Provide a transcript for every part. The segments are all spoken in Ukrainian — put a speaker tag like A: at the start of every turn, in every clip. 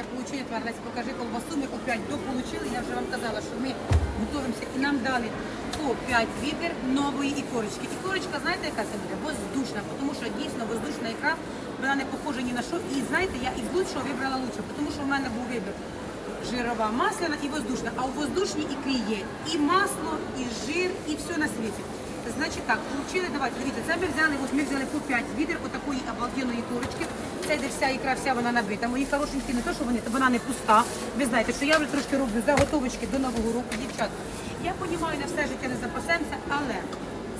A: я получила, тварь, покажи колбасу, ми по 5 до я вже вам казала, що ми готуємося і нам дали по 5 відер нової ікорочки. Ікорочка, знаєте, яка це буде? Воздушна, тому що дійсно воздушна ікра, вона не похожа ні на що. І знаєте, я із лучшого вибрала лучше, тому що в мене був вибір жирова, масляна і воздушна. А у воздушній ікрі є і масло, і жир, і все на світі. Значить так, получили, давайте, дивіться, це ми взяли, ось ми взяли по 5 відер отакої обалденної курочки. Це де вся ікра, вся вона набита. Мої хорошенькі, не то, що вони, вона не пуста. Ви знаєте, що я вже трошки роблю заготовочки до Нового року, дівчат. Я розумію, на все життя не запасемося, але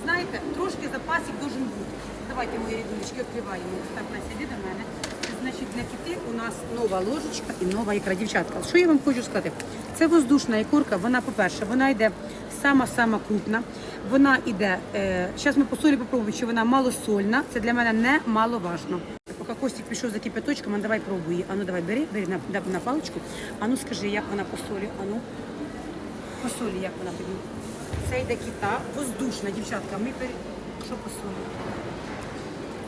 A: знаєте, трошки запасик должен бути. Давайте, мої рідулечки, відкриваємо. Так, Настя, йди до мене. Значить, для кити у нас нова ложечка і нова ікра. Дівчатка, що я вам хочу сказати? Це воздушна ікорка, вона, по-перше, вона йде сама-сама крупна. Вона йде, е, зараз ми по солі попробуємо, чи вона малосольна. Це для мене не маловажно. Поки Костік пішов за кипяточком, а ну, давай пробуй. її. А ну давай, бери, бери на, на, паличку. А ну скажи, як вона по солі. А ну, по солі, як вона тобі. Це йде кита, воздушна, дівчатка. Ми пер... Що по солі?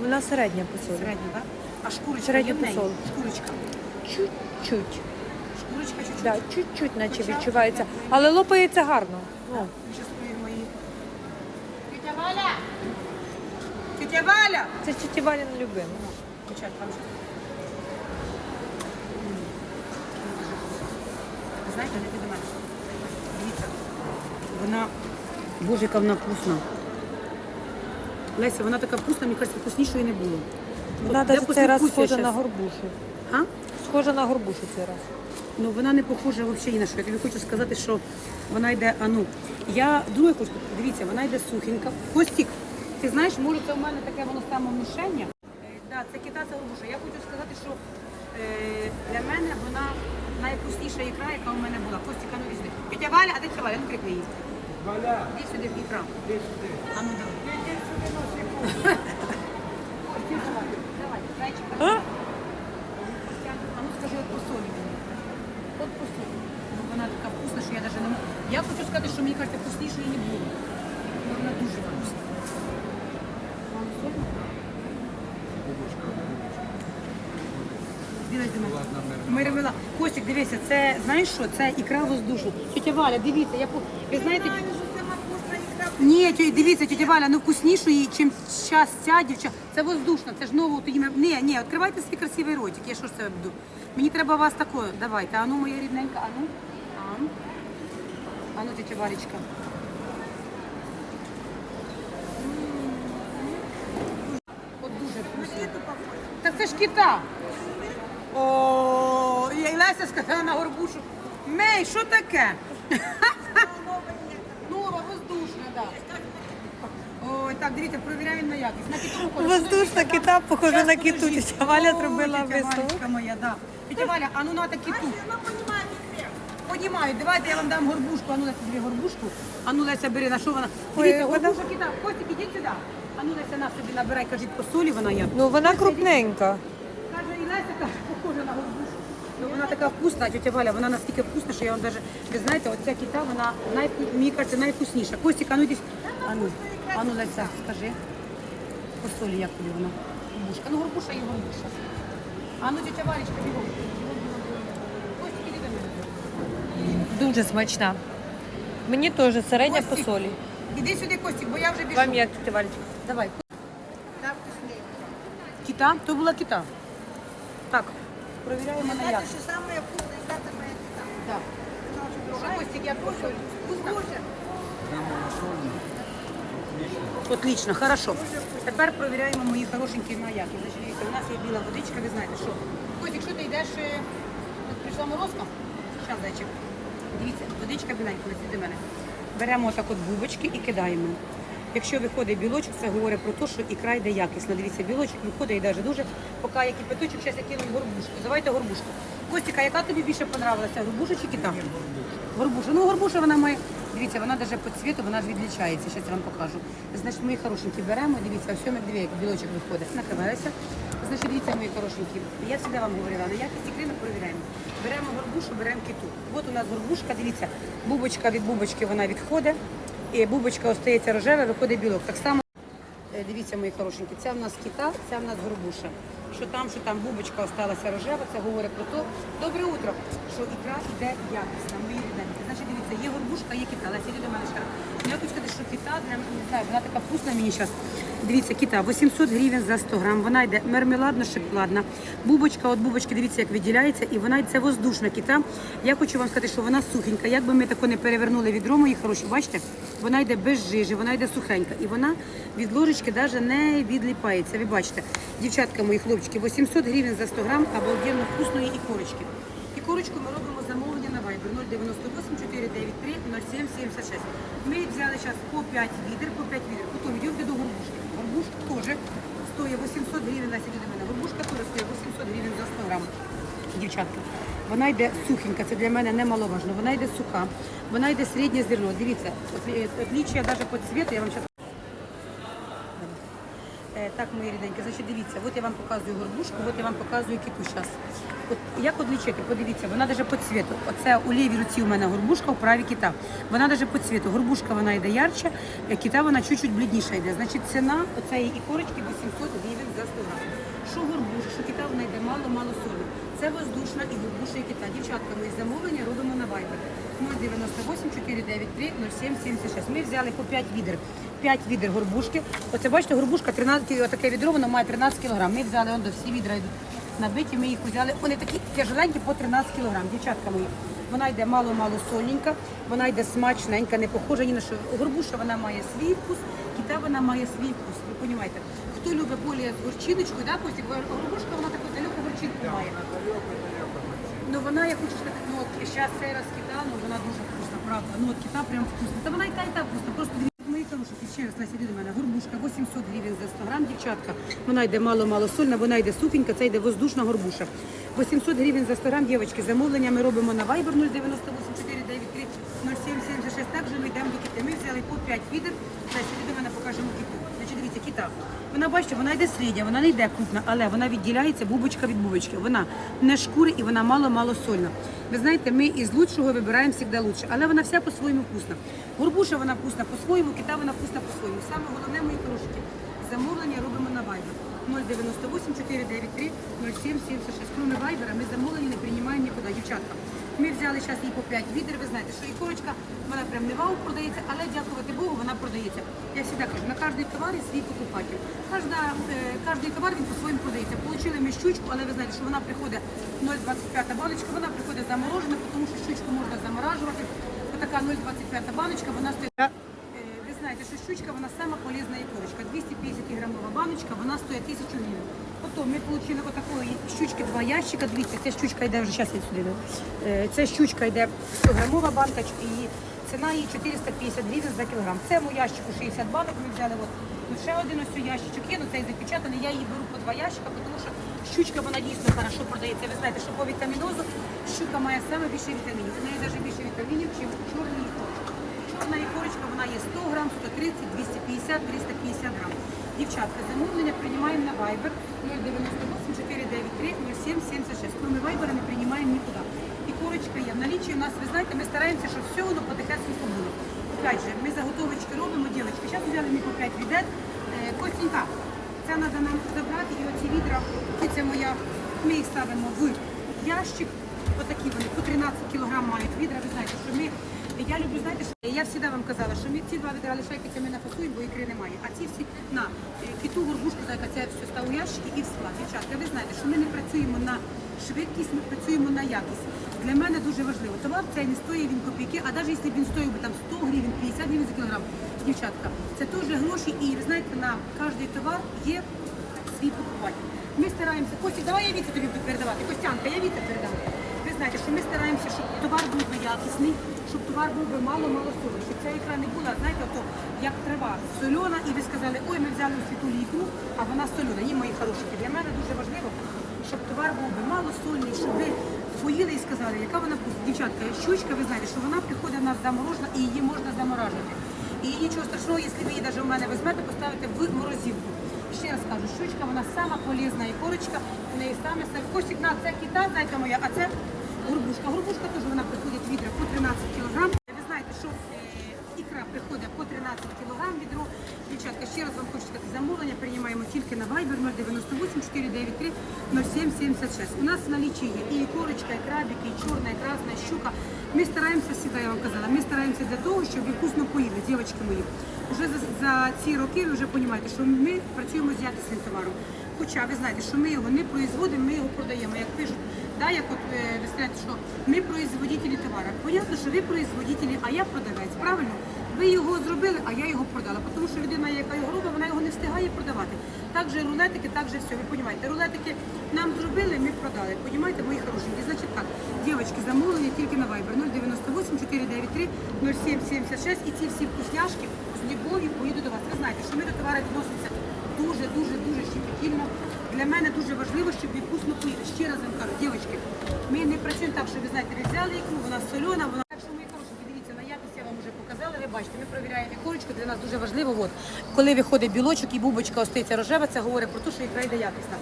B: Вона середня по солі.
A: Середня, так? А шкурочка
B: Середня
A: є в неї?
B: посол.
A: Шкурочка.
B: Чуть-чуть.
A: Шкурочка чуть-чуть.
B: Да, чуть-чуть наче
A: Хоча-
B: відчувається. Але лопається гарно. Ну,
A: Валя! Тетя Валя!
B: це любима.
A: Вам щас- М. Ви Знаєте, не до мене. Дивіться. Вона, боже, яка вона вкусна. Леся, вона така вкусна, мені кажеться, вкуснішої не було.
B: Вона
A: От
B: цей раз схожа на
A: щас?
B: горбушу.
A: А?
B: Схожа на горбушу цей раз.
A: Ну вона не похожа взагалі ні на що. Я тобі хочу сказати, що вона йде, а ну, я друге хочу, дивіться, вона йде сухенька. Костік, ти знаєш, може це у мене таке воно самовнушення. Е, да, це кита, це. Я хочу сказати, що е, для мене вона найвкусніша ікра, яка у мене була. Костік, а ну візьми. Тетя Валя, а де тетя Валя? Ну крикни її.
C: Валя,
A: Іди сюди в ікра.
C: іди сюди.
A: А ну давай.
C: Іди сюди на секунду.
A: Давай, зайчика.
B: А?
A: Костянку, А ну скажи, от по солі. мені. От по солі. Ну, вона така вкусна, що я навіть не можу. Я хочу сказати, що мені кажеться, вкуснішої не було. Вона дуже вкусна. Мирвела. Костік, дивися, це, знаєш що, це ікра воздушна. Тетя Валя, дивіться, я, по- ви знаєте... Ні, тьо- дивіться, тетя Валя, ну вкуснішої, чим час ця дівча. Це воздушно, це ж ново тоді. ми- Ні, ні, відкривайте свій красивий ротик. Я що ж це буду? Мені треба вас такою. Давайте. А ну, моя рідненька, а ну. А ну, а ну тетя Валечка. От дуже вкусно. Так це ж кита. О, і Леся сказала на горбушу. Мей, що таке? Нова, воздушна, так. Ой, так, дивіться, перевіряємо на якість. На киту похоже.
B: Воздушна кита, похожа
A: Щас,
B: на киту.
A: подожди.
B: Тетя Валя
A: Ой,
B: зробила
A: тетя
B: висновок.
A: Валечка моя, да. Тетя Валя, а ну надо киту. Поднімаю, давайте я вам дам горбушку. А ну Леся, бери горбушку. А ну Леся, бери, на що вона? Дивіться,
B: вона-
A: горбуша кита. Костик, ідіть сюди. А ну Леся, на собі набирай, кажіть, по солі вона є.
B: Ну вона крупненька.
A: Каже, і Леся каже, похожа на горбушу. Ну, вона така вкусна, тетя Валя, вона настільки вкусна, що я вам даже, ви знаєте, оця кита, вона найвку... мені кажеться, найвкусніша. Костік, а ну йди. А ну, а ну, Леся, скажи. По солі, як тобі вона? Горбушка. Ну, горбуша і горбуша. А ну, тетя Валечка, бігом. Костік, іди до мене.
B: Дуже смачна. Мені теж середня по
A: Костік,
B: солі.
A: Іди сюди, Костік, бо я вже біжу.
B: Вам як Валечка?
A: Давай. Кита? То була кита. Так, провіряємо на якість.
D: что самое вкусное, это моя кита.
A: Так. Що, Костік, як по солі? Вкусно? Отлично, хорошо. Тепер провіряємо мої хорошенькі якість. Значить, дивіться, у нас є біла водичка, ви знаєте, що. Костік, що ти йдеш? е, Тут прийшла морозка? Зайчик. Дивіться, водичка біленька, до мене. Беремо отак от бубочки і кидаємо. Якщо виходить білочок, це говорить про те, що ікра йде якісно. Дивіться, білочок виходить і навіть дуже, поки є кипяточок, зараз я кину горбушку. Давайте горбушку. Костіка, яка тобі більше понравилася, горбуша чи кита? Горбуша. Ну, горбуша вона має. Дивіться, вона навіть по цвіту вона ж відлічається. Зараз я вам покажу. Значить, мої хорошенькі беремо, дивіться, дивіться, як білочок виходить. Накривається. Значить, дивіться, мої хорошенькі. Я завжди вам говорила, на якість ікри ми перевіряємо. Беремо горбушу, беремо киту. От у нас горбушка, дивіться, бубочка від бубочки вона відходить. І бубочка остається рожева, виходить білок. Так само Е, Дивіться, мої хорошенькі, це в нас кита, ця в нас горбуша. Що там, що там бубочка осталася рожева, це говорить про те, добре утро, що ікра йде якісна, мої ріденькі. Значить, дивіться, є горбушка, є кита, Леся, до мене раз. Ну, Я хочу сказати, що кита, не знаю, вона така вкусна мені зараз. Дивіться, кита, 800 гривень за 100 грам, вона йде мермеладно-шоколадна. Бубочка, от бубочки, дивіться, як виділяється, і вона це воздушна кита. Я хочу вам сказати, що вона сухенька. Як би ми тако не перевернули відро, мої хороші, бачите, вона йде без жижі, вона йде сухенька. І вона від ложечки навіть не відліпається. Ви бачите, дівчатка мої хлопчики, 800 гривень за 100 грам обалденно вкусної ікорочки. Ікорочку ми робимо замовлення на Viber 098 493 0776. Ми взяли зараз по 5 відер, по 5 відер. Потім йдемо до горбушки. Горбушка теж стоїть 800 гривень на сьогодні мене. Горбушка теж стоїть 800 гривень за 100 грам. Дівчатка, вона йде сухенька, це для мене немаловажно. Вона йде суха, вона йде середнє зерно. Дивіться, от, е, навіть по цвету, я вам зараз Е, Так, мої ріденькі, значить дивіться, от я вам показую горбушку, от я вам показую кіту зараз. От як одлічити? Подивіться, вона навіть по цвіту. Оце у лівій руці у мене горбушка, у правій кита. Вона навіть по цвіту. Горбушка вона йде ярче, е, кита вона чуть-чуть блідніша йде. Значить, ціна оцеї ікорочки 800 гривень за 100 грам. Що горбуша, що кита вона йде мало-мало солі. Це воздушна і горбуша і кита. Дівчатка, ми замовлення робимо на Viber. 098 493 0776. Ми взяли по 5 відер. 5 відер горбушки. Оце бачите, горбушка 13, отаке відро, воно має 13 кг. Ми взяли до всі відра йдуть набиті, ми їх взяли. Вони такі тяжеленькі по 13 кг. Дівчатка мої. Вона йде мало-мало сольненька, вона йде смачненька, не похожа ні на що. Горбуша вона має свій вкус, кита вона має свій вкус. Ви розумієте? Хто любить більше з горчиночкою, да, Костік? Горбушка вона таку далеку горчинку має. Ну вона, я хочу сказати, ну от зараз цей раз кита, ну вона дуже вкусна, правда. Ну от кита прям вкусна. Та вона і та, і та вкусна. Просто мої хороші, ще раз Леся, іди до мене. Горбушка 800 гривень за 100 грам, дівчатка. Вона йде мало-мало сольна, вона йде сухенька, це йде воздушна горбуша. 800 гривень за 100 грам, дівчатки, замовлення ми робимо на Viber 098 493 0776. Також ми йдемо до кити. Ми взяли по 5 відер. Леся, до мене покажемо киту. Значить, дивіться, кита. Вона, бачите, вона йде середня, вона не йде крупна, але вона відділяється бубочка від бубочки. Вона не шкури і вона мало-мало сольна. Ви знаєте, ми із лучшого вибираємо завжди лучше, але вона вся по-своєму вкусна. Горбуша вона вкусна по-своєму, кита вона вкусна по-своєму. Саме головне, мої хороші, замовлення робимо на Viber. 098 493 0776. Кроме Viber, ми замовлення не приймаємо нікуди. Дівчатка, ми взяли зараз її по 5 відер. Ви знаєте, що і корочка, вона прям не вау продається, але дякувати Богу, вона продається. Я завжди кажу, на кожній товарі свій покупатель. Кожна, е, кожний товар він по-своєму продається. Получили ми щучку, але ви знаєте, що вона приходить 0,25 баночка, вона приходить заморожена, тому що щучку можна заморажувати. Отака 0,25 баночка, вона стоїть. Е, Ви знаєте, що щучка вона сама полезна ікорочка. 250 грамова баночка, вона стоїть 1000 гривень. Потім ми отримали отакої щучки два ящика. Дивіться, ця щучка йде вже зараз я сюди. Е, Ця щучка йде 100 грамова банка, і ціна її 450 гривень за кілограм. В цьому ящику 60 банок ми взяли. От. Ще один ось ящичок є, ну цей запечатаний. Я її беру по два ящика, тому що щучка вона дійсно хорошо продається. Ви знаєте, що по вітамінозу щука має саме більше вітамінів. У неї навіть більше вітамінів, ніж в чорній ікорочці. Чорна ікорочка, вона є 100 грам, 130, 250, 350 грам. Дівчатка, замовлення приймаємо на Viber 098 493 0776. Кроме Viber не приймаємо нікуди. Ікорочка є. В наліччі у нас, ви знаєте, ми стараємося, щоб все воно потихесенько було. Опять же, ми заготовочки робимо, дівчатки. Зараз взяли ми по 5 відет. Е, Костінька, це треба нам забрати, і оці відра, це моя, ми їх ставимо в ящик. Отакі вони по 13 кілограм мають відра. Ви знаєте, що ми. Я люблю, знаєте, що я завжди вам казала, що ми ці два відра лишайки це ми нафасуємо, бо ікри немає. А ці всі на е, кіту, горбушку, зайка, це все став у ящики і в склад. Дівчатка, ви знаєте, що ми не працюємо на швидкість, ми працюємо на якість. Для мене дуже важливо. Товар цей не стоїть він копійки, а навіть якщо він стоїв би там 100 гривень, 50 гривень за кілограм, дівчатка, це теж гроші, і ви знаєте, на кожний товар є свій покупатель. Ми стараємося, Костік, давай я віце тобі передавати. Костянка, я віце передам. Знаєте, що ми стараємося, щоб товар був би якісний, щоб товар був би мало-мало солі, щоб ця ікра не була, знаєте, ото як трава сольона, і ви сказали, ой, ми взяли у світулі ікру, а вона сольона. Ні, мої хороші. Для мене дуже важливо, щоб товар був би малосольний, щоб ви поїли і сказали, яка вона. Дівчатка, щучка, ви знаєте, що вона приходить в нас заморожена і її можна заморажувати. І нічого страшного, якщо ви її навіть у мене візьмете, поставите в морозилку. Ще раз кажу, щучка, вона сама полезна і корочка, у неї саме. Костік на це кита, знаєте моя, а це горбушка. Горбушка теж вона приходить відра по 13 кілограм. Ви знаєте, що е, ікра приходить по 13 кілограм відро. Дівчатка, ще раз вам хочу сказати, Замовлення приймаємо тільки на Viber 098 493 0776. У нас в налічі є і корочка, і крабики, і чорна, і красна, і щука. Ми стараємося, всегда я вам казала, ми стараємося для того, щоб вкусно поїли, дівчатки мої. Уже за, за ці роки ви вже розумієте, що ми працюємо з якісним товаром. Хоча ви знаєте, що ми його не производимо, ми його продаємо. Як пишуть, да, як от е, ви знаєте, що ми производителі товару. Понятно, що ви производителі, а я продавець, правильно? Ви його зробили, а я його продала. Тому що людина, яка його робить, вона його не встигає продавати. Так же рулетики, так же все. Ви розумієте, рулетики нам зробили, ми продали. Понімаєте, мої хорошенькі. Значить так, дівчатки, замовлення тільки на Viber 098 493 0776 і ці всі вкусняшки з любов'ю поїдуть до вас. Ви знаєте, що ми до товару відносимося дуже, дуже, дуже щепетільно. Для мене дуже важливо, щоб ви вкусно. Ще раз вам кажу, дівчатки, ми не працюємо так, що ви знаєте, ви взяли ікру, вона солена, вона так, що мої хороші, дивіться, на якість я вам вже показала. Ви бачите, ми перевіряємо ікорочку, для нас дуже важливо. От, коли виходить білочок і бубочка остається рожева, це говорить про те, що ікра йде якісна.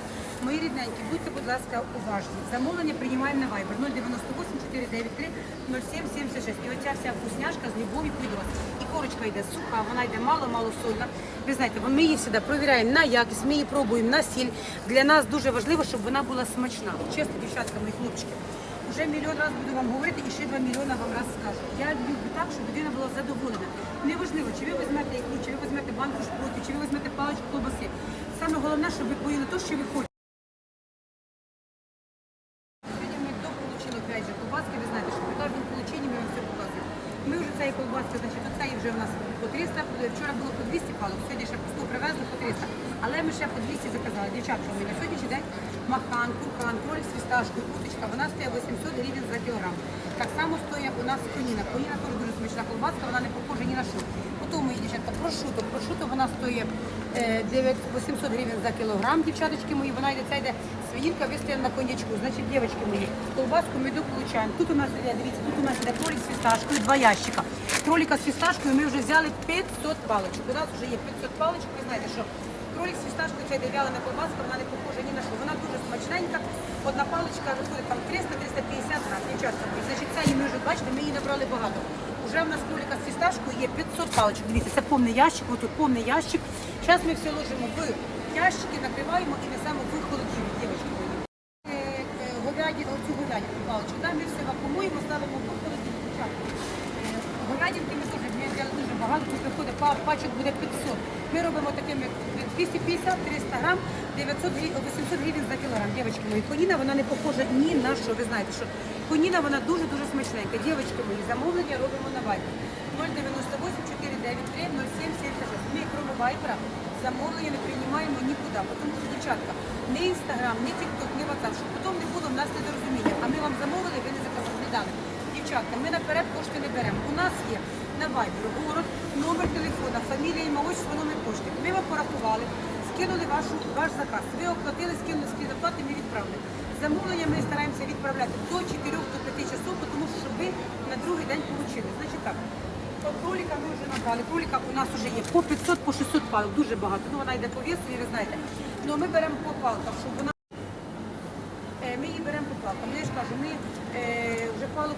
A: Мої рідненькі, будьте, будь ласка, уважні. Замовлення приймаємо на Viber 098 493 0776. І оця вся вкусняшка з любов'ю вас. І корочка йде суха, вона йде мало-мало сольна. Ви знаєте, ми її завжди провіряємо на якість, ми її пробуємо на сіль. Для нас дуже важливо, щоб вона була смачна. Чесно, дівчатка, мої хлопчики. Уже мільйон разів буду вам говорити і ще два мільйона вам раз скажу. Я люблю так, щоб людина була задоволена. Неважливо, чи ви візьмете ікру, чи ви візьмете банку шпроту, чи ви візьмете паличку колбаси. Саме головне, щоб ви поїли те, що ви хочете. Сьогодні ми вам все показуємо. Ми вже цієї колбаски, значить, оцеї вже в нас по 300, вчора було по 200 палок, сьогодні ще по 100 привезли по 300. Але ми ще по 200 заказали. Дівчатка, сьогоднішній день махан, куркан, кролик з фісташкою, уточка, вона стоїть 800 гривень за кілограм. Так само стоїть у нас коніна. Коніна теж дуже смачна колбаска, вона не похожа ні на що. Потім мої дівчатка, прошуто. Прошуто вона стоїть е, 9 800 гривень за кілограм, дівчаточки мої. Вона йде, це йде свинінка вистояна на коньячку. Значить, дівчатки мої, колбаску ми дополучаємо. Тут у нас дивіться, тут у нас іде кролик з фісташкою, два ящика. Кролика з фісташкою ми вже взяли 500 паличок. У нас вже є 500 паличок, ви знаєте, що кролик з фісташкою це йде вялена колбаска, вона не похожа ні. Вона дуже смачненька. Одна паличка виходить там 300-350 грам. Мої. значить, це ми вже бачите, ми її набрали багато. Уже в нас кролика з фісташкою є 500 паличок. Дивіться, це повний ящик, отут повний ящик. Зараз ми все ложимо в ящики, накриваємо і несемо в холодильник, дівчатки. Е, е, оцю говядину паличку, ми все вакуумуємо, ставимо в холодильник. Е, Говядинки ми теж тут виходить пачок буде 500. Ми робимо такими 250-300 грам, 900 грі- 800 гривень за кілограм. Дівчатки мої, коніна, вона не похожа ні на що. Ви знаєте, що коніна, вона дуже-дуже смачненька. Дівчатки мої, замовлення робимо на вайбер. 098 493 0776. Ми, крім вайбера, замовлення не приймаємо нікуди, тому що, дівчатка, ні інстаграм, ні тікток, ні ватсап, щоб потім не було в нас недорозуміння. А ми вам замовили, ви не заказали не. Дівчатка, ми наперед кошти не беремо. У нас є на вайбер город, номер телефона, фамілія, ім'я, отчество, номер пошти. Ми вам порахували, скинули вашу, ваш заказ. Ви оплатили, скинули скрін оплати, ми відправили. Замовлення ми стараємося відправляти до 4-5 часов, тому що ви на другий день отримали. Значить так, по кролика ми вже набрали. Кролика у нас вже є по 500, по 600 палок, дуже багато. Ну вона йде по весу, і ви знаєте. Ну ми беремо по палкам, щоб вона Е, Ми її беремо по палкам. Ну, Я ж кажу, ми вже палок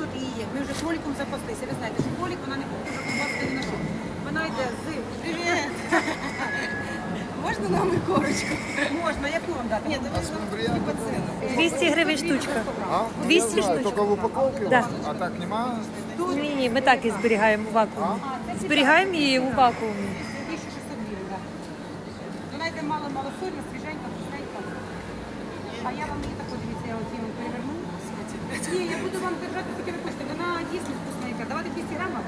A: 500-600 її є. Ми вже кроликом запаслися. Ви знаєте, що кролик вона не колбаска ні на що. Вона йде з... Привіт!
D: Можна нам і корочку?
A: Можна, яку вам дати? Ні,
C: приятно
B: 200 гривень штучка.
C: А?
B: 200
C: Я знаю,
B: штучок.
C: Только в упаковке?
B: Да.
C: А так нема?
B: Ні, ні, ми так і зберігаємо у вакуумі. Зберігаємо її у вакуумі.
A: 1600 гривень, так. Вона йде мало-мало сольна, свіженька, вкусненька. А я вам її таку, дивіться, я оці вам переверну. Ні, я буду вам держати, скільки ви хочете. Вона дійсно вкусненька. Давайте 200 грам вам.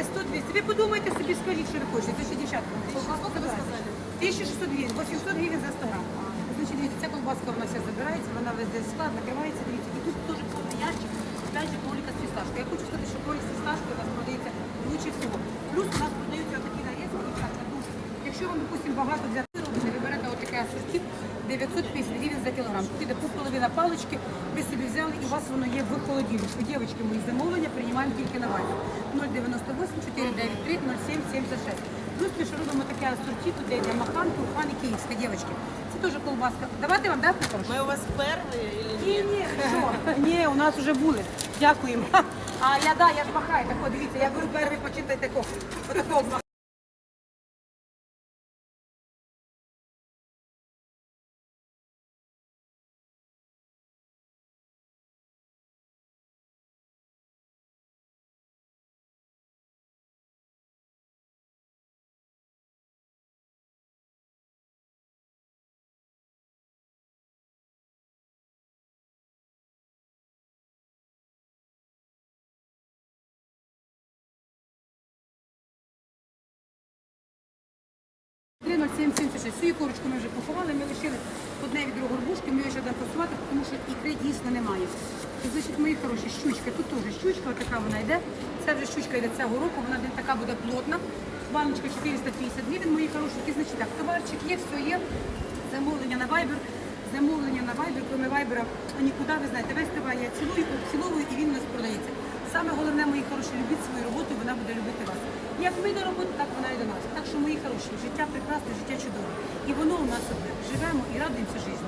A: Є 100 200. Ви подумайте собі, скажіть, що ви хочете. Це ще дівчатка. Скільки ви сказали? 1600 гривень, 800 гривень за 100 грам. Значить, дивіться, ця колбаска вона вся забирається, вона весь десь склад, накривається, дивіться. І тут теж повний ящик, опять же, кролика з фісташкою. Я хочу сказати, що кролик з фісташкою у нас продається лучше всього. Плюс у нас продаються отакі нарізки, дівчатка, дуже. Якщо вам, допустим, багато для робите, ви берете отаке асортів 950 гривень за кілограм. Тут іде половина палички, ви собі взяли і у вас воно є в холодильнику. Дівчатки, мої замовлення приймаємо тільки на вайбер. 098 493 0776. Плюс ми ще робимо таке асорті, тут йде махан, курхан і київська, дівчатки. Це теж колбаска. Давайте вам, да, Петрович?
D: Ми у вас перші?
A: Ні, ні, що? Ні, у нас вже були. Дякуємо. А я да, я ж махаю. Так, от, дивіться, я беру перший, почитайте тако. Отако. 0776. Свою корочку ми вже поховали, ми лишили одне відро горбушки, ми її ще будемо просувати, тому що ікри дійсно немає. І, значить, мої хороші, щучка, тут теж щучка, така вона йде. Це вже щучка йде цього року, вона така буде плотна. Баночка 450 гривень, мої хороші. Значить так, товарчик є, все є. Замовлення на Viber. Замовлення на Viber, крім Viber, нікуди, ви знаєте, весь товар я цілую, обціловую і він у нас продається. Саме головне, мої хороші, любіть свою роботу, вона буде любити вас. Як ми до роботи, так вона і до нас. Так що, мої хороші, життя прекрасне, життя чудове. І воно у нас одне. Живемо і радуємося життю.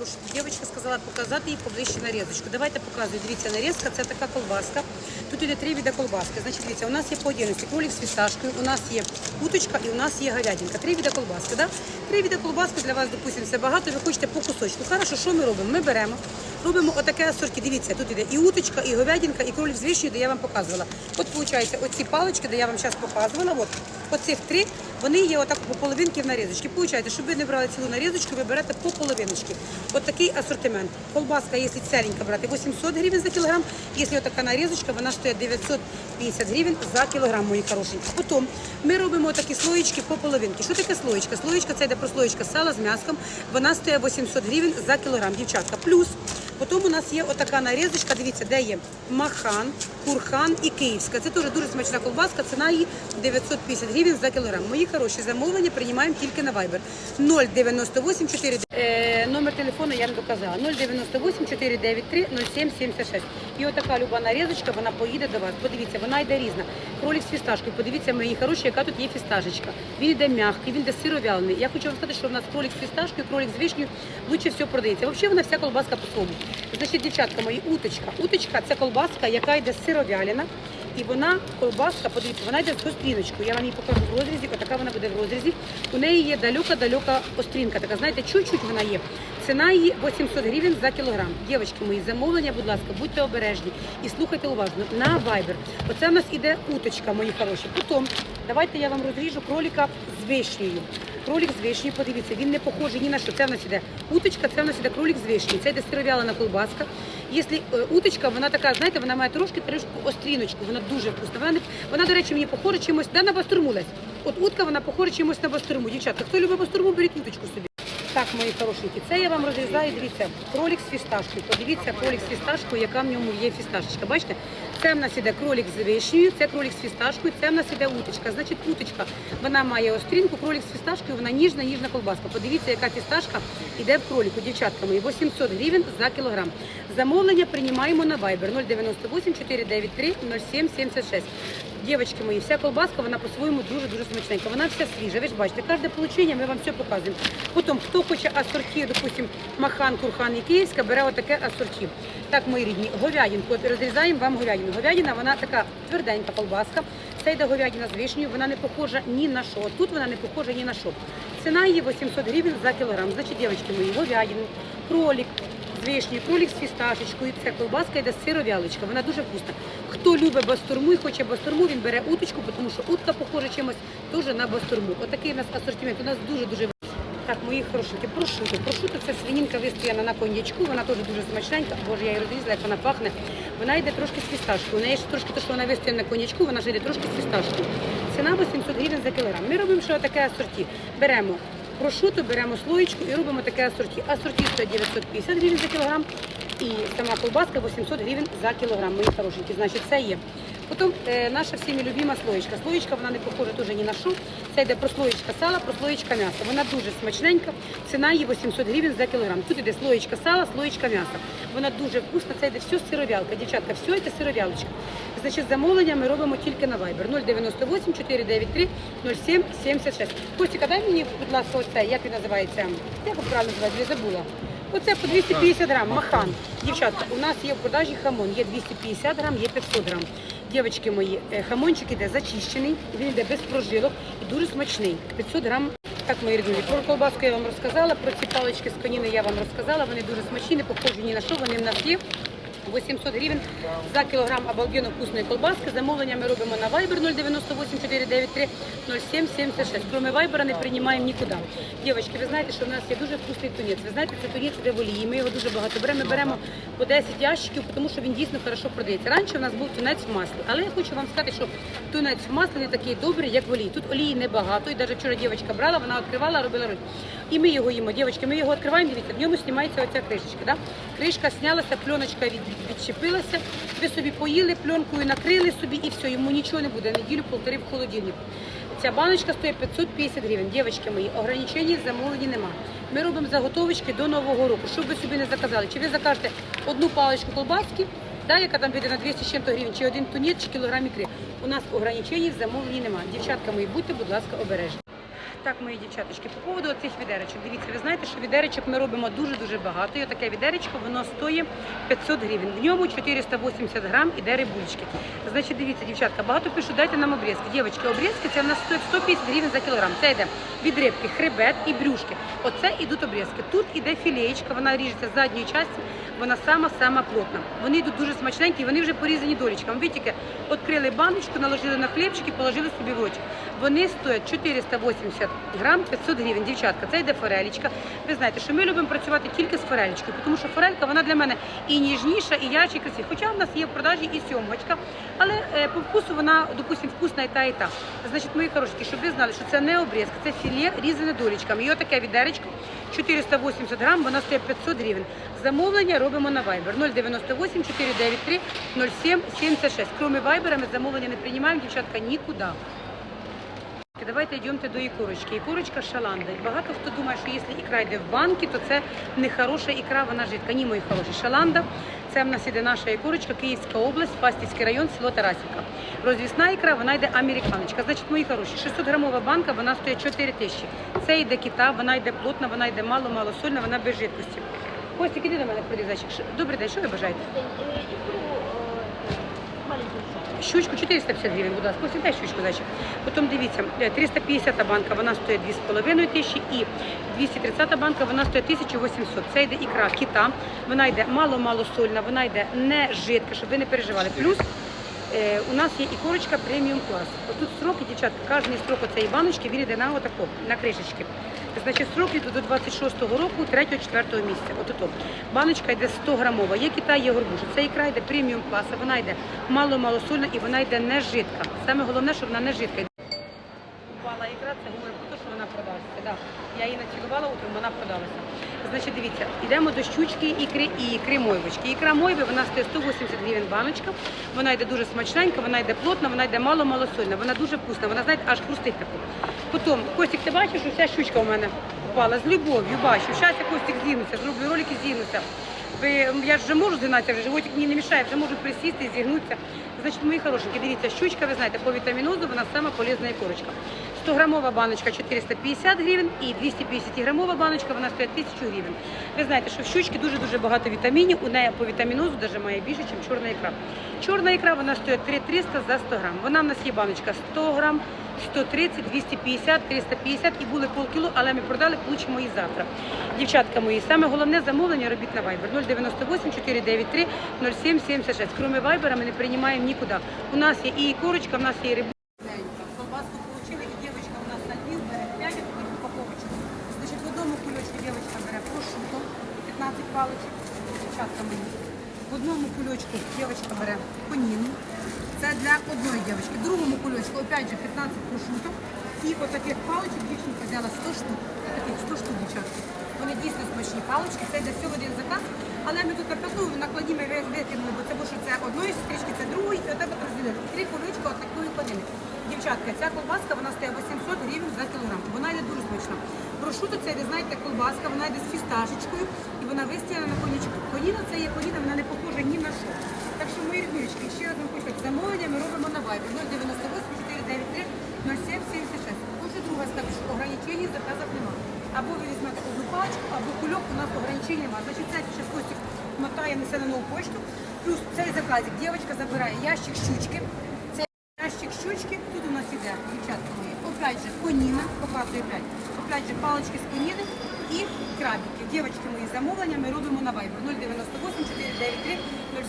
A: Мої хороші, дівчинка сказала показати їй поближче нарізочку. Давайте показую. Дивіться, нарізка це така колбаска. Тут іде три види колбаски. Значить, дивіться, у нас є по отдельності кролик з фісташкою, у нас є уточка і у нас є говядинка. Три види колбаски, да? Три види колбаски для вас, допустимо, це багато, ви хочете по кусочку. Хорошо, що ми робимо? Ми беремо, робимо отаке асорті. Дивіться, тут іде і уточка, і говядинка, і кролик з вишнею, де я вам показувала. От, виходить, оці палички, де я вам зараз показувала, от, оцих три, вони є отак по половинки в нарізочці. Получається, щоб ви не брали цілу нарізочку, ви берете по половиночки. От такий асортимент. Колбаска, якщо ціленька брати, 800 гривень за кілограм. Якщо така нарізочка, вона стоїть 950 гривень за кілограм, мої хорошенькі. Потім ми робимо такі слоєчки по половинки. Що таке слоєчка? Слоєчка це йде прослоєчка сала з м'яском. Вона стоїть 800 гривень за кілограм, дівчатка. Плюс Потім у нас є отака нарізочка, дивіться, де є махан, курхан і київська. Це теж дуже смачна колбаска, ціна її 950 гривень за кілограм. Мої хороші замовлення приймаємо тільки на Viber. 098 4... Е, номер телефону я вам доказала. 098 493 0776. І отака люба нарізочка, вона поїде до вас. Подивіться, вона йде різна. Кролик з фісташкою. Подивіться, мої хороші, яка тут є фісташечка. Він йде м'який, він йде сировялений. Я хочу вам сказати, що в нас кролик з фісташкою, кролик з вишнею лучше все продається. Взагалі вона вся колбаска по-своєму. Значить, дівчатка мої, уточка. Уточка це колбаска, яка йде сировялена. І вона, колбаска, подивіться, вона йде з остріночкою. Я вам її покажу в розрізі, отака вона буде в розрізі. У неї є далека-далека острінка, така, знаєте, чуть-чуть вона є. Ціна її 800 гривень за кілограм. Дівчатки мої, замовлення, будь ласка, будьте обережні і слухайте уважно. На Viber. Оце в нас іде уточка, мої хороші. Потім, давайте я вам розріжу кролика з вишнею. Кролик з вишні, подивіться, він не похожий ні на що. Це в нас іде уточка, це в нас іде кролик з вишні. Це йде сировялена колбаска. Якщо е, уточка, вона така, знаєте, вона має трошки трошки остріночку, вона дуже вкусна. Вона, вона, до речі, мені похожа чимось, да, на бастурму Лесь. От утка, вона похожа чимось на бастурму. Дівчатка, хто любить бастурму, беріть уточку собі. Так, мої хорошенькі, це я вам розрізаю, дивіться, кролик з фісташкою. Подивіться, кролик з фісташкою, яка в ньому є фісташечка. Бачите? Це в нас іде кролик з вишнею, це кролик з фісташкою, це в нас іде уточка. Значить, уточка, вона має острінку, кролик з фісташкою, вона ніжна, ніжна колбаска. Подивіться, яка фісташка іде в кролику, дівчатка мої, 800 гривень за кілограм. Замовлення приймаємо на Viber 098 493 0776. Дівчатки мої, вся колбаска, вона по-своєму дуже-дуже смачненька. Вона вся свіжа. Ви ж бачите, кожне получення ми вам все показуємо. Потім, хто хоче асорті, допустим, махан, курхан і київська, бере отаке асорті. Так, мої рідні, говядинку. От розрізаємо вам говядину. Говядина, вона така тверденька колбаска. Це йде говядина з вишнею, вона не похожа ні на що. Тут вона не похожа ні на що. Ціна її 800 гривень за кілограм. Значить, дівчатки мої, говядину, кролик, з вишні, кролик з фісташечкою. Це колбаска йде сировялочка, вона дуже вкусна. Хто любить бастурму і хоче бастурму, він бере уточку, тому що утка похожа чимось дуже на бастурму. Отакий у нас асортимент. У нас дуже-дуже так, мої хорошенькі, прошуто. Прошуто це свинінка вистояна на коньячку, вона теж дуже смачненька. Боже, я її розрізала, як вона пахне. Вона йде трошки з фісташкою. У неї ще трошки те, що вона вистояна на коньячку, вона ж йде трошки з фісташкою. Ціна 800 гривень за кілограм. Ми робимо ще таке асорті. Беремо прошуто, беремо слоєчку і робимо таке асорті. Асорті стоїть 950 гривень за кілограм. І сама колбаска 800 гривень за кілограм. Мої хорошенькі, значить, це є. Потім е, наша всіми любима слоєчка. Слоєчка вона не похожа дуже ні на що. Це йде прослоєчка сала, прослоєчка м'яса. Вона дуже смачненька. Ціна її 800 гривень за кілограм. Тут йде слоєчка сала, слоєчка м'яса. Вона дуже вкусна. Це йде все сировялка. Дівчатка, все це сировялочка. Значить, замовлення ми робимо тільки на Viber 098 493 07 76. Костіка, дай мені, будь ласка, оце, як він називається? Як його правильно називається? Я забула. Оце по 250 грам, махан. Дівчатка, у нас є в продажі хамон, є 250 грам, є 500 грам. Дівчатки мої, е, хамончик іде зачищений, він йде без прожилок і дуже смачний. 500 грам. Так, мої рідні, про колбаску я вам розказала, про ці палички з коніни я вам розказала, вони дуже смачні, не похожі ні на що, вони в нас є. 800 гривень за кілограм обалденно вкусної колбаски. Замовлення ми робимо на Viber 098 493 0776. Кроме Viber не приймаємо нікуди. Дівчатки, ви знаєте, що в нас є дуже вкусний тунець. Ви знаєте, це тунець де в олії. Ми його дуже багато беремо. Ми беремо по 10 ящиків, тому що він дійсно хорошо продається. Раніше в нас був тунець в маслі, але я хочу вам сказати, що тунець в маслі не такий добрий, як в олії. Тут олії небагато, і навіть вчора дівчинка брала, вона відкривала, робила роль. І ми його їмо. Дівчатки, ми його відкриваємо, дивіться, в ньому знімається оця кришечка. Да? Кришка знялася, пленочка від, відчепилася. Ви собі поїли пленкою, накрили собі і все, йому нічого не буде. Неділю полтори в холодильнику. Ця баночка стоїть 550 гривень. Дівчатки мої, ограничень замовлені нема. Ми робимо заготовочки до Нового року, щоб ви собі не заказали. Чи ви закажете одну паличку колбаски, да, яка там піде на 200 з чим-то гривень, чи один тунець, чи кілограм ікри. У нас ограничень замовлені нема. Дівчатка мої, будьте, будь ласка, обережні. Так, мої дівчаточки, по поводу цих відеречок. Дивіться, ви знаєте, що відеречок ми робимо дуже-дуже багато. І таке відеречко, воно стоїть 500 гривень. В ньому 480 грам іде рибулечки. Значить, дивіться, дівчатка, багато пишуть, дайте нам обрізки. Дівчатки, обрізки це в нас стоїть 150 гривень за кілограм. Це йде від рибки, хребет і брюшки. Оце ідуть обрізки. Тут іде філеєчка, вона ріжеться з задньої частини, вона сама-сама плотна. Вони йдуть дуже смачненькі, вони вже порізані долічками. Ви відкрили баночку, наложили на хлібчик і положили собі в ротик. Вони стоять 480 грам 500 гривень. Дівчатка, це йде форелічка. Ви знаєте, що ми любимо працювати тільки з форелічкою, тому що форелька вона для мене і ніжніша, і ярче, і красива. Хоча в нас є в продажі і сьомочка, але е, по вкусу вона, допустимо, вкусна і та, і та. Значить, мої хороші, щоб ви знали, що це не обрізка, це філе різане долічками. І отаке відеречко 480 грам, вона стоїть 500 гривень. Замовлення робимо на Viber 098 493 07 76. Кроме Viber ми замовлення не приймаємо, дівчатка, нікуди. Давайте йдемте до ікорочки. Ікорочка шаланда. Багато хто думає, що якщо ікра йде в банки, то це не хороша ікра, вона жидка. Ні, мої хороші. Шаланда. Це в нас іде наша ікорочка, Київська область, Фастівський район, село Тарасівка. Розвісна ікра, вона йде американочка. Значить, мої хороші, 600 грамова банка, вона стоїть 4 тисячі. Це йде кита, вона йде плотна, вона йде мало-мало сольна, вона без жидкості. Костік, іди до мене ходи, зайчик. Добрий день, що ви бажаєте? Щучку 450 гривень, будь ласка, ось щучку, значить. Потім дивіться, е, 350 банка, вона стоїть 2,5 тисячі і 230 банка, вона стоїть 1800. Це йде ікра кита, вона йде мало-мало сольна, вона йде не жидка, щоб ви не переживали. Плюс у нас є ікорочка преміум клас. Отут строки, дівчатка, кожен строк цієї баночки він йде на отако, на кришечки. Значить, строки йдуть до 26-го року, 3-4 місяця. От ото. Баночка йде 100 грамова. Є китай, є горбуша. Це ікра йде преміум класу, вона йде мало-мало сольна і вона йде не жидка. Саме головне, що вона не жидка. Упала ікра, це говорить про те, що вона продалася. Да. Я її націлувала утром, вона продалася. Значить, дивіться, йдемо до щучки ікри і ікри мойвочки. Ікра мойви, вона стоїть 180 гривень баночка. Вона йде дуже смачненька, вона йде плотна, вона йде мало малосольна, вона дуже вкусна, вона знаєте, аж хрустить таку. Потім, Костік, ти бачиш, що вся щучка у мене впала з любов'ю, бачу. Зараз я Костік зігнуся, зроблю ролики, зігнуся. Я ж вже можу згинатися, вже животик мені не мішає, вже можу присісти, зігнутися. Значить, мої хорошенькі, дивіться, щучка, ви знаєте, по вітамінозу вона сама полізна і корочка. 100-грамова баночка 450 гривень і 250-грамова баночка, вона стоїть 1000 гривень. Ви знаєте, що в щучки дуже-дуже багато вітамінів, у неї по вітамінозу навіть має більше, ніж чорна ікра. Чорна ікра вона стоїть 3300 за 100 грам. Вона в нас є баночка 100 грам, 130, 250, 350 і були полкіло, але ми продали, получимо її завтра. Дівчатка мої, саме головне замовлення робіть на Viber 098 493 0776. Кроме Viber ми не приймаємо нікуди. У нас є і корочка, у нас є і одному кульочку дівчинка бере коніну. Це для одної дівчинки. Другому кульочку, опять же, 15 прошуто. І отаких паличок дівчинка взяла 100 штук. Таких 100 штук, дівчатки. Вони дійсно смачні палички, це йде всього один заказ. Але ми тут накладні ми весь викинули, бо це бо що це одної сестрички, це другої, і отак от розділили. Три кулички отакої ходини. Дівчатка, ця колбаска вона стоїть 800 гривень за кілограм. Вона йде дуже смачна. Прошуто це, ви знаєте, колбаска, вона йде з фісташечкою і вона вистояна на конячку. Коніна це є коніна, вона не похожа ні на що. Так що, мої ріднички, ще вам хочу замовлення ми робимо на вайбі 098 493 0776. Хочу друга сказати, що ограничень в заказах немає. Або ви візьмете одну паличку, або кульок, у нас ограничень немає. Значить, це ще Костік мотає, несе на нову почту. Плюс цей заказик, дівчинка забирає ящик щучки. Це ящик щучки, тут у нас іде, дівчатка мої. Опять же, коніна, показую опять. Опять же, палички з коніни і крабики. Дівчатки мої замовлення ми робимо на Viber 098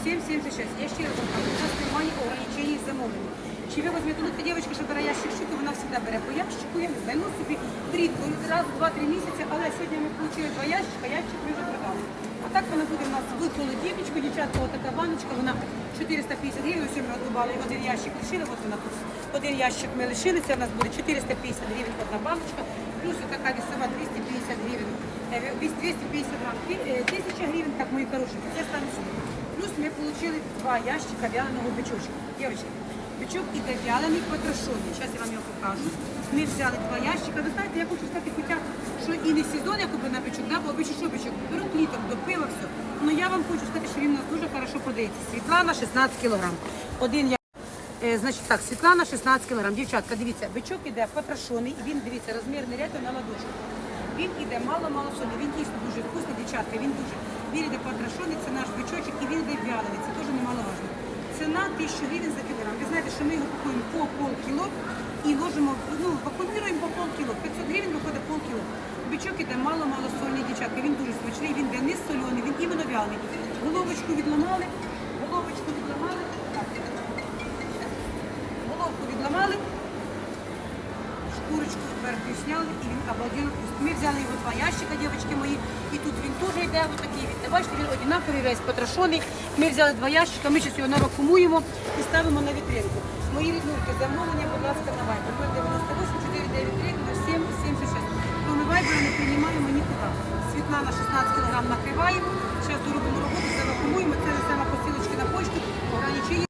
A: 493 0776. Я ще раз кажу, у нас немає ограничень замовлення. Чи ви візьмете, ну ця дівчинка, що бере ящик щуки, вона завжди бере по ящику, я не знаю, ну собі рідко, раз, два-три місяці, але сьогодні ми отримали два ящика, ящик ми вже продали. А так вона буде у нас в холодильничку, дівчатка, отака баночка, вона 450 гривень, ось ми одубали, один ящик лишили, от вона тут. Один ящик ми лишили, це в нас буде 450 гривень одна баночка, плюс така вісова 250 гривень, е, 250 грам, Ті- е, 1000 гривень, так, мої хороші, це стане сюди. Плюс ми отримали два ящика вяленого бичочка. Дівчатки, бичок іде вялений потрошений. Зараз я вам його покажу. Ми взяли два ящика. Ви знаєте, я хочу сказати, хоча що і не сезон, якби на бичок, да, бо обичай що бичок, беруть літом до пива все. Ну я вам хочу сказати, що він у нас дуже хорошо продається. Світлана 16 кілограм. Один я Е, Значить так, Світлана 16 кг. Дівчатка, дивіться, бичок іде потрошений, і він, дивіться, розмірний ряд на ладошку. Він іде мало-мало солі, він дійсно дуже вкусний, дівчатка, він дуже. Іде потрошений, це наш бичочок, і він іде вялений, це теж немаловажно. Ціна 1000 гривень за кілограм. Ви знаєте, що ми його купуємо по полкіло і ложимо, ну, вакуумуємо по полкіло. 500 гривень виходить полкіло. Бичок іде мало-мало сольний, дівчатка, він дуже смачний, він іде не соляний, він іменно вялений. Головочку відламали, головочку відламали. Головку відламали, шкурочку зверху зняли і він обалденно вкусний. Ми взяли його два ящика, дівчатки мої, він теж йде, отакий він. Бачите, він однаковий весь потрошений. Ми взяли два ящика, ми зараз його навакумуємо і ставимо на вітринку. Мої ріднульки, замовлення, будь ласка, на вайбер 098 493 07 76. Кроме не приймаємо нікуди. Світлана 16 кг накриваємо, зараз доробимо роботу, завакумуємо, це несемо посилочки на почту, ограничення.